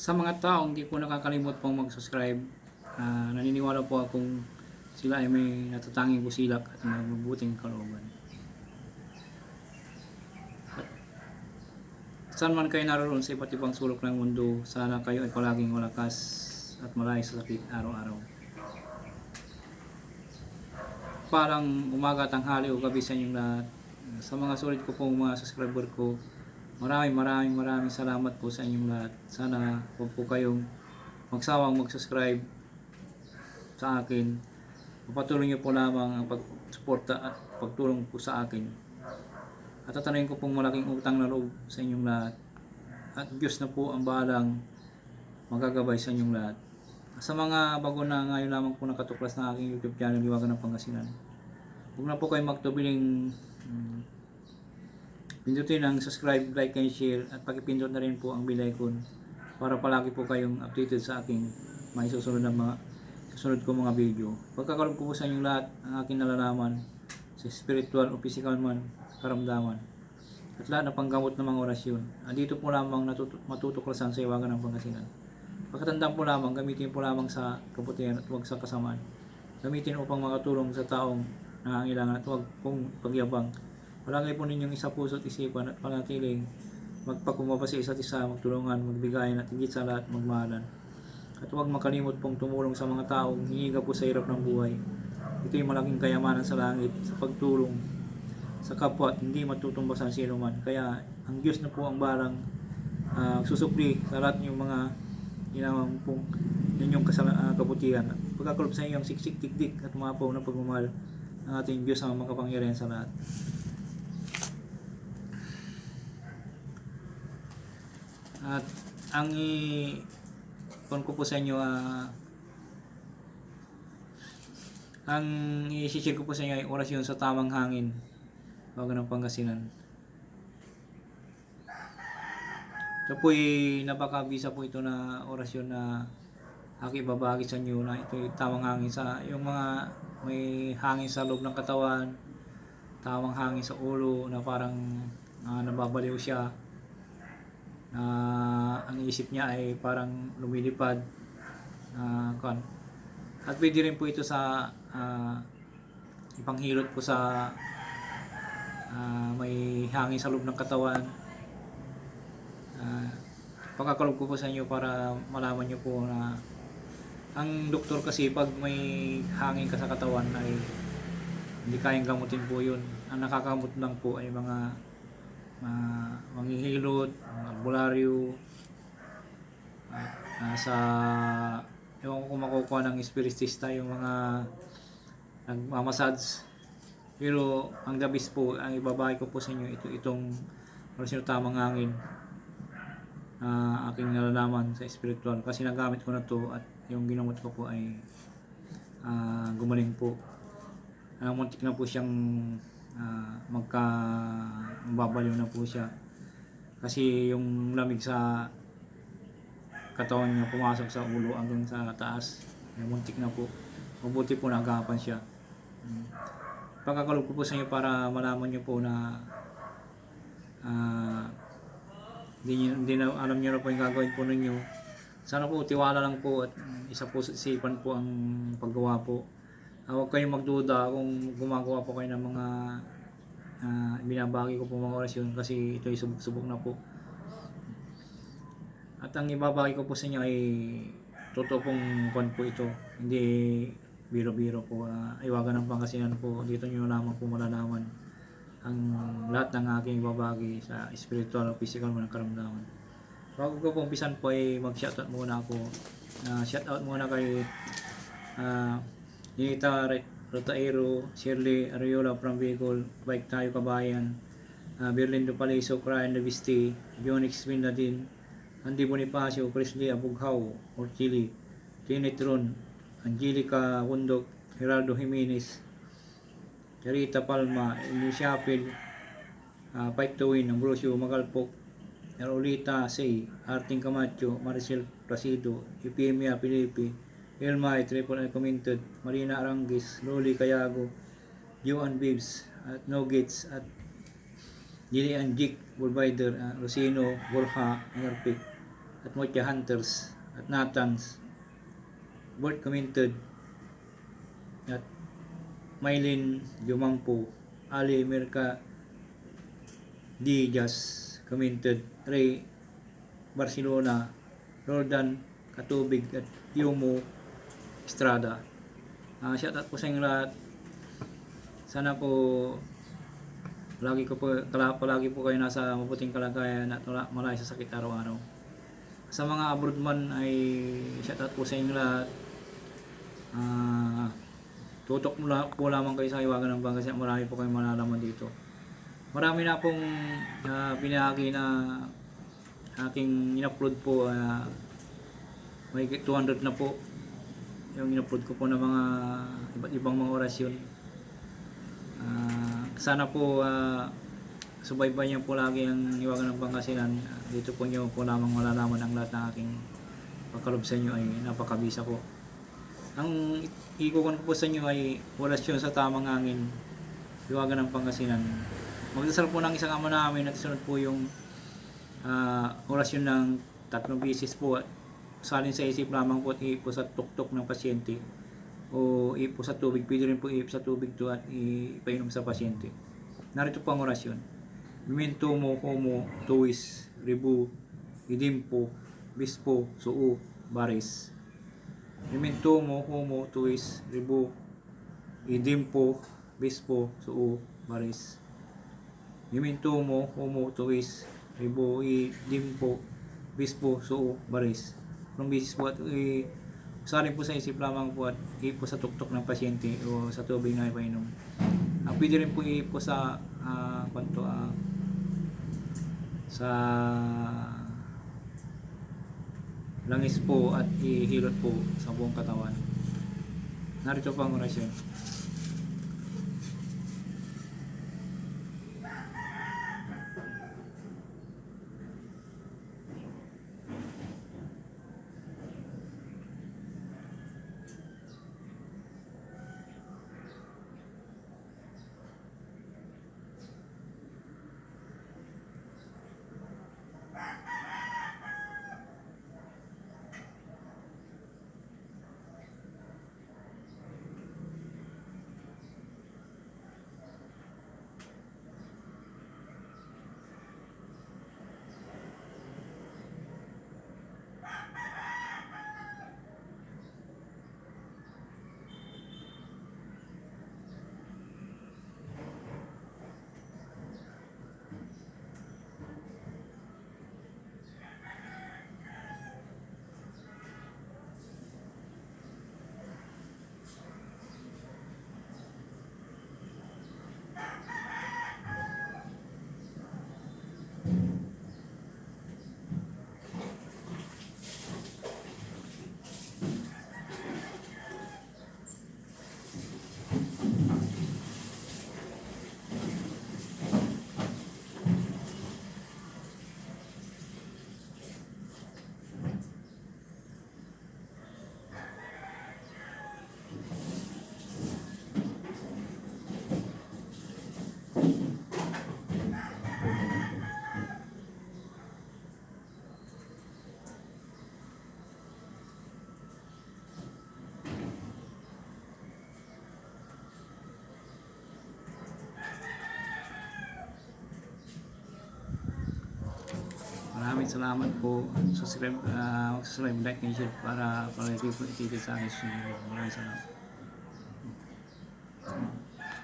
Sa mga taong hindi po nakakalimot pong mag-subscribe, ah, naniniwala po akong sila ay may natatanging busilak at mabubuting kalooban. At Saan man kayo naroon sa iba't ibang sulok ng mundo, sana kayo ay palaging malakas at malayo sa sakit araw-araw. Parang umaga, tanghali o gabi sa inyong lahat. Sa mga sulit ko pong mga subscriber ko, maraming maraming maraming salamat po sa inyong lahat. Sana huwag po kayong magsawang mag-subscribe sa akin. Papatuloy niyo po lamang ang pagsuporta at pagtulong po sa akin. At tatanayin ko pong malaking utang na loob sa inyong lahat. At Diyos na po ang balang magagabay sa inyong lahat. Sa mga bago na ngayon lamang po nakatuklas na aking YouTube channel, Liwagan ng Pangasinan. Huwag na po kayo magtubiling mm, pindutin ang subscribe, like, and share at pakipindot na rin po ang bell icon para palagi po kayong updated sa aking may susunod na mga susunod ko mga video. Pagkakaroon ko po sa inyong lahat ang aking nalalaman sa spiritual o physical man karamdaman at lahat ng panggamot ng mga orasyon. Andito po lamang natutu- matutuklasan sa iwagan ng Pangasinan. Pagkatandaan po lamang, gamitin po lamang sa kabutihan at huwag sa kasamaan. Gamitin upang makatulong sa taong nangangailangan at huwag pong pagyabang. Palagay po ninyong isa puso at isipan at panatiling magpakumaba sa isa't isa, magtulungan, magbigayan at higit sa lahat magmahalan. At huwag makalimot pong tumulong sa mga taong hinihiga po sa hirap ng buhay. Ito yung malaking kayamanan sa langit sa pagtulong sa kapwa at hindi matutumbasan sino man. Kaya ang Diyos na po ang barang ah, susupli sa lahat ng mga ginawang pong ninyong kasala, ah, kabutihan. At pagkakulog sa iyong siksik tikdik at umapaw na pagmamahal ng ating Diyos ang makapangyarihan sa lahat. At ang i kon ko po sa inyo ah, ang i-share ko po sa inyo ay orasyon sa tamang hangin. Huwag ng Pangasinan. Ito po'y napakabisa po ito na orasyon na aking babagi sa inyo na ito tamang hangin sa yung mga may hangin sa loob ng katawan, tamang hangin sa ulo na parang ah, nababaliw siya na ang isip niya ay parang lumilipad na kan at pwede rin po ito sa ah, ipanghilot po sa ah, may hangin sa loob ng katawan. Uh, pagkakalog ko po sa inyo para malaman nyo po na ang doktor kasi pag may hangin ka sa katawan ay hindi kayang gamutin po yun. Ang nakakamot lang po ay mga uh, manghihilot, albularyo at ah, sa ewan ko kung makukuha ng espiritista yung mga nagmamassage. Pero ang dabis po ang ibabahay ko po sa inyo ito itong orasyon tamang hangin na aking nalalaman sa spiritual kasi nagamit ko na to at yung ginamot ko po ay ah, gumaling po. Uh, muntik na po siyang ah, magka mababaliw na po siya. Kasi yung lamig sa katawan niya pumasok sa ulo hanggang sa taas. Ay muntik na po. Mabuti po nagapan siya. Mm. pagkakalog ko po sa inyo para malaman niyo po na ah, hindi, hindi alam niyo na po yung gagawin po ninyo. Sana po tiwala lang po at isa po sa isipan po ang paggawa po. Ah, huwag kayong magduda kung gumagawa po kayo ng mga uh, binabagi ko po mga orasyon kasi ito ay subok-subok na po. At ang ibabagi ko po sa inyo ay totoo pong kwan po ito. Hindi biro-biro po. Uh, iwagan ng pangasinan po. Dito nyo lamang po malalaman ang lahat ng aking ibabagi sa spiritual o physical mo ng karamdaman. Bago ko po umpisan po ay mag-shoutout muna ako. Uh, shoutout muna kay uh, Nita Rotaero, Shirley Ariola from Bicol, Bike Tayo Kabayan, uh, Berlin Dupaliso, Ryan Levisti, Jonix Mindadin, Andy Bonifacio, Presley Abughaw, Orchili, Tinitron, Angelica Wundok, Geraldo Jimenez, Charita Palma, Elisha Apil, uh, Pike Tawin, Ambrosio Magalpok, Erolita Say, Arting Camacho, Maricel Placido, Epimia Pilipi, Elmay, Triple L Commented, Marina Arangis, Loli Cayago, Joan Bibs, at No Gates, at Gillian Jik, Bullbider, uh, Rosino, Borja, Enerpic, at Mocha Hunters at Nathans Bert commented at Maylin Jumampo Ali Merca Diaz commented Ray Barcelona Roldan Katubig at Yomo Estrada Ah, shout out po sa inyo lahat sana po Lagi ko po, kala, palagi po kayo nasa mabuting kalagayan at wala malayo sa sakit araw-araw. Sa mga abroad man ay shoutout po sa inyo lahat. Ah, tutok mo la- po lamang kayo sa iwagan ng bangka kasi marami po kayong malalaman dito. Marami na pong uh, binahagi na aking in-upload po. ah, may 200 na po yung in-upload ko po ng mga iba't ibang mga orasyon. Ah, sana po uh, subaybayan po lagi ang iwagan ng Pangasinan. Dito po nyo po lamang malalaman ang lahat ng aking pagkalob sa inyo ay napakabisa po. Ang ikukon ko po sa inyo ay orasyon sa tamang hangin, iwagan ng Pangasinan. Magdasal po ng isang ama namin at sunod po yung ah, orasyon ng tatlong bisis po at salin sa isip lamang po at ipo sa tuktok ng pasyente o ipo sa tubig, pwede rin po ipo sa tubig to at ipainom sa pasyente. Narito po ang orasyon. Memento mo, homo, tuis, ribu, idimpo, bispo, suu, baris. Memento mo, homo, tuis, ribu, idimpo, bispo, suu, baris. Memento mo, homo, tuis, ribu, idimpo, bispo, suu, baris. Kung bisis po at i Usarin po sa isip lamang po at ipo sa tuktok ng pasyente o sa tubig na ipainom. Uh, pwede rin po ipo sa uh, kwanto, ah, sa langis po at ihilot po sa buong katawan. Narito po ang orasyon. Maraming salamat po. Subscribe, uh, subscribe, like, and share para palagi po ititigil sa akin. Maraming salamat.